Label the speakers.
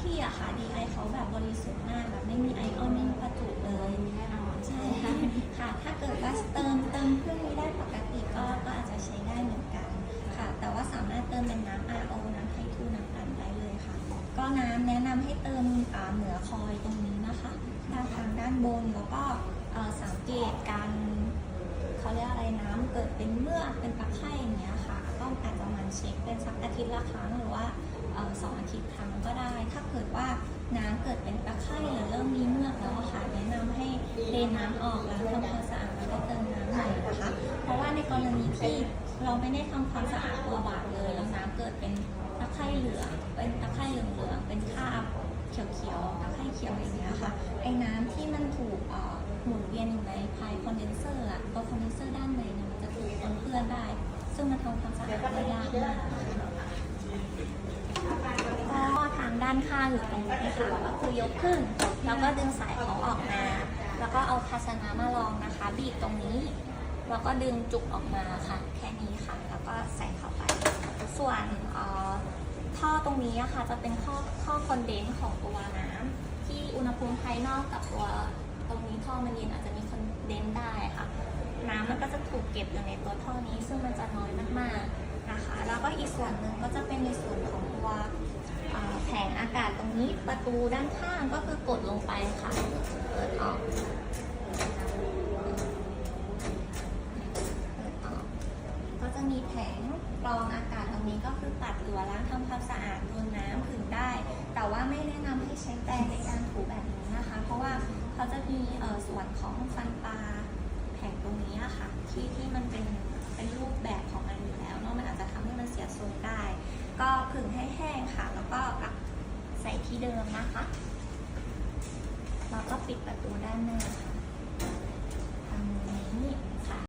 Speaker 1: ที่อะค่ะดีไอเขาแบบบริสุทธิ์มากแบบไม่มีไอออนไม่มีประจุเลยใช่ค่ะ ถ้าเกิดว่าเติมเติมเครื่องนี้ได้ปกติก็ก็อาจจะใช้ได้เหมือนกันค่ะ แต่ว่าสามารถเติมเป็นน้ำ RO น้ำไททูน้ำอันได้เลยค่ะ ก็น้ำแนะนำให้เติมเหนือคอยตรงนี้นะคะทางด้านบนแล้วก็สังเกตการ เกิดเป็นเมือกเป็นตะไคร่อย่างเงี้ยค่ะ ก็อาจจะมันเช็คเป็นสักอาทิตย์ละครั้งหรือว่าสองอาทิตย์ครั้งก็ได้ ถ้าเกิดว่าน้ำเกิดเป็นตะไคร่หรือเริ่มมีเมือกแล้วค่ะแนะนำให้เทน้ำออกแล้างทำความสะอาดแล้วก็เติมน้ำใหม่นะคะ เพราะว่าในกรณีที่เราไม่ได้ทำความสะอาดตัวบาดเลยแล้วน้ำเกิดเป็นตะไคร่เหลืองเป็นตะไคร่เหลืองๆเป็นคราบเขียวๆตะไคร่เขียวอย่างเงี้ยค่ะไอ้น้ำที่มันถูกหมุนเวียนอยู่ในภายคอนเดนเซอร์อะตัวคอนเดนเซอร์ด้านในเนี่ย มันทำความสะอาดได้ยากมากก็ทางด้านข้างอยู่ตรงนี้ค่ะก็คือยกขึ้น แล้วก็ดึงสายเขาออกมา แล้วก็เอาภาชนะมาลองนะคะ บีบตรงนี้ แล้วก็ดึงจุกออกมาค่ะ แค่นี้ค่ะ แล้วก็ใส่เข้าไป ส่วนออท่อตรงนี้อะค่ะจะเป็นท่อท่อคอนเดนซ์ของตัวน้ำที่อุณหภูมิภายนอกกับตัวตรงนี้ท่อมันเย็นอาจจะมีคอนเดนซ์ได้ค่ะ น้ำมันก็จะถูกเก็บอยู่ในตัวท่อนี้ ซึ่งมันจะน้อยมากๆนะคะ แล้วก็อีกส่วนหนึ่งก็จะเป็นในส่วนของตัวแผงอากาศตรงนี้ประตูด้านข้างก็คือกดลงไปค่ะเปิดออกก็จะมีแผงกรองอากาศตรงนี้ก็คือปัดหรือว่าล้างทำความสะอาดโดนน้ำถึงได้ แต่ว่าไม่แนะนำให้ใช้แปรงในการถูแบบนี้นะคะ เพราะว่าเขาจะมีส่วนของฟันปลาแผงตรงนี้อะค่ะ ที่ที่มันเป็นเป็นรูปแบบของมันอยู่แล้วเนาะมันอาจจะทำให้มันเสียทรงได้ ก็ผึ่งให้แห้งค่ะ แล้วก็กลับใส่ที่เดิมนะคะแล้วก็ปิดประตูด้านหน้าค่ะ